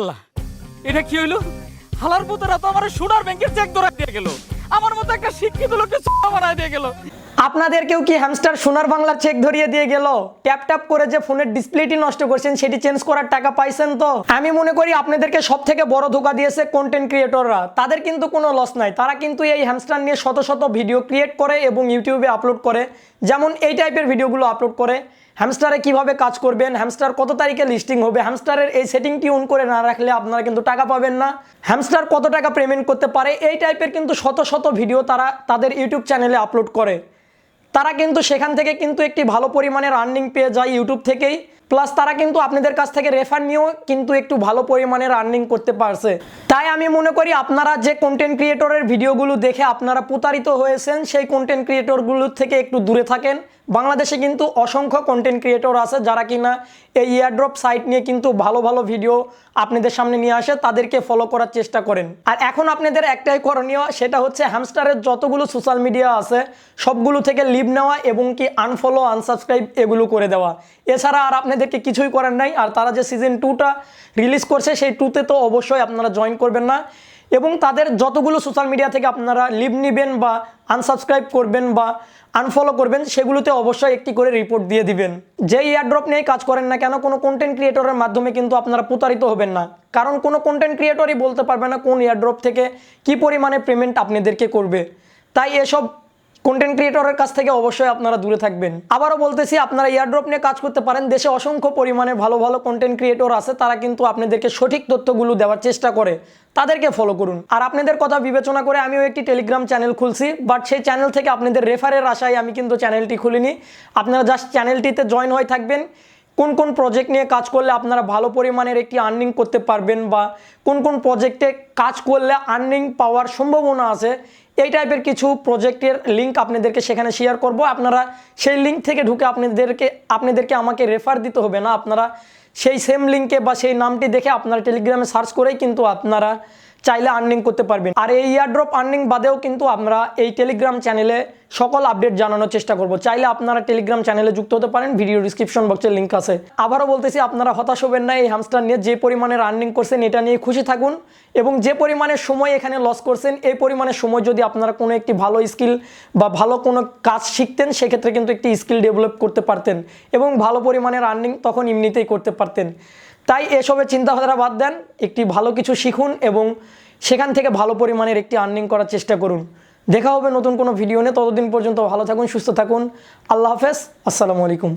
আল্লাহ, এটা কি হইল? হালার পুতরা তো আমার সোনার ব্যাংকের চেক ধরা দিয়ে গেল। আমার মতো শিক্ষিত লোককে বানায় দিয়ে গেল। আপনাদেরকেও কি হ্যামস্টার সোনার বাংলার চেক ধরিয়ে দিয়ে গেল? ট্যাপ ট্যাপ করে যে ফোনের ডিসপ্লেটি নষ্ট করছেন, সেটি চেঞ্জ করার টাকা পাইছেন তো? আমি মনে করি আপনাদেরকে সব থেকে বড় ধোকা দিয়েছে কন্টেন্ট ক্রিয়েটররা তাদের কিন্তু কোনো লস নাই। তারা কিন্তু এই হ্যামস্টার নিয়ে শত শত ভিডিও ক্রিয়েট করে এবং ইউটিউবে আপলোড করে। যেমন এই টাইপের ভিডিওগুলো আপলোড করে। হ্যামস্টারে কীভাবে কাজ করবেন? হ্যামস্টার কত তারিখে লিস্টিং হবে? হ্যামস্টারের এই সেটিংটি অন করে না রাখলে আপনারা কিন্তু টাকা পাবেন না। হ্যামস্টার কত টাকা পেমেন্ট করতে পারে? এই টাইপের কিন্তু শত শত ভিডিও তারা তাদের ইউটিউব চ্যানেলে আপলোড করে, তারা কিন্তু সেখান থেকে কিন্তু একটি ভালো পরিমাণের আর্নিং পেয়ে যায় ইউটিউব থেকেই। প্লাস তারা কিন্তু আপনাদের কাছ থেকে রেফার নিয়েও কিন্তু একটু ভালো পরিমাণের আর্নিং করতে পারছে। তাই আমি মনে করি আপনারা যে কন্টেন্ট ক্রিয়েটরের ভিডিওগুলো দেখে আপনারা প্রতারিত হয়েছেন, সেই কন্টেন্ট ক্রিয়েটরগুলোর থেকে একটু দূরে থাকেন। বাংলাদেশে কিন্তু অসংখ্য কন্টেন্ট ক্রিয়েটর আছে যারা কিনা এই ইয়ারড্রপ সাইট নিয়ে কিন্তু ভালো ভালো ভিডিও আপনাদের সামনে নিয়ে আসে, তাদেরকে ফলো করার চেষ্টা করেন। আর এখন আপনাদের একটাই করণীয়, সেটা হচ্ছে হ্যামস্টারের যতগুলো সোশ্যাল মিডিয়া আছে, সবগুলো থেকে লিভ নেওয়া এবং কি আনফলো আনসাবস্ক্রাইব এগুলো করে দেওয়া। এছাড়া আর আপনাদেরকে কিছুই করার নাই, আর তারা যে সিজন টুটা রিলিজ করছে, সেই টুতে তো অবশ্যই আপনারা জয়েন করবেন না। এবং তাদের যতগুলো সোশ্যাল মিডিয়া থেকে আপনারা লিভ নেবেন বা আনসাবস্ক্রাইব করবেন বা আনফলো করবেন, সেগুলোতে অবশ্যই একটি করে রিপোর্ট দিয়ে দিবেন। যে ইয়ারড্রপ নিয়ে কাজ করেন না কেন, কোনো কন্টেন্ট ক্রিয়েটরের মাধ্যমে কিন্তু আপনারা প্রতারিত হবেন না। কারণ কোনো কন্টেন্ট ক্রিয়েটরই বলতে পারবে না কোন ইয়ারড্রপ থেকে কি পরিমাণে পেমেন্ট আপনাদেরকে করবে। তাই এসব কন্টেন্ট ক্রিয়েটরের কাছ থেকে অবশ্যই আপনারা দূরে থাকবেন। আবারও বলতেছি, আপনারা ইয়ারড্রপ নিয়ে কাজ করতে পারেন। দেশে অসংখ্য পরিমাণে ভালো ভালো কন্টেন্ট ক্রিয়েটর আছে। তারা কিন্তু আপনাদেরকে সঠিক তথ্যগুলো দেওয়ার চেষ্টা করে। তাদেরকে ফলো করুন। আর আপনাদের কথা বিবেচনা করে আমিও একটি টেলিগ্রাম চ্যানেল খুলছি। বাট সেই চ্যানেল থেকে আপনাদের রেফারের আশায় আমি কিন্তু চ্যানেলটি খুলিনি। আপনারা জাস্ট চ্যানেলটিতে জয়েন হয়ে থাকবেন। কোন কোন প্রজেক্ট নিয়ে কাজ করলে আপনারা ভালো পরিমাণের একটি আর্নিং করতে পারবেন বা কোন কোন প্রজেক্টে কাজ করলে আর্নিং পাওয়ার সম্ভাবনা আছে, এই টাইপের কিছু প্রজেক্টের লিঙ্ক আপনাদেরকে সেখানে শেয়ার করব। আপনারা সেই লিঙ্ক থেকে ঢুকে আপনাদেরকে আপনাদেরকে আমাকে রেফার দিতে হবে না। আপনারা সেই সেম লিঙ্কে বা সেই নামটি দেখে আপনারা টেলিগ্রামে সার্চ করেই কিন্তু আপনারা চাইলে আর্নিং করতে পারবেন। আর এই ইয়ারড্রপ আর্নিং বাদেও কিন্তু আমরা এই টেলিগ্রাম চ্যানেলে সকল আপডেট জানানোর চেষ্টা করব। চাইলে আপনারা টেলিগ্রাম চ্যানেলে যুক্ত হতে পারেন ভিডিও ডিসক্রিপশন বক্সের লিঙ্ক আছে। আবারও বলতেছি, আপনারা হতাশ হবেন না, এই হামস্টার নিয়ে যে পরিমাণের আর্নিং করছেন, এটা নিয়ে খুশি থাকুন এবং যে পরিমাণের সময় এখানে লস করছেন, এই পরিমাণের সময় যদি আপনারা কোনো একটি ভালো স্কিল বা ভালো কোনো কাজ শিখতেন, সেক্ষেত্রে কিন্তু একটি স্কিল ডেভেলপ করতে পারতেন এবং ভালো পরিমাণের আর্নিং তখন এমনিতেই করতে পারতেন। তাই এসবের চিন্তাধারা বাদ দেন, একটি ভালো কিছু শিখুন এবং সেখান থেকে ভালো পরিমাণের একটি আর্নিং করার চেষ্টা করুন। দেখা হবে নতুন কোনো ভিডিও নিয়ে। ততদিন পর্যন্ত ভালো থাকুন, সুস্থ থাকুন। আল্লাহ হাফেজ। আসসালামু আলাইকুম।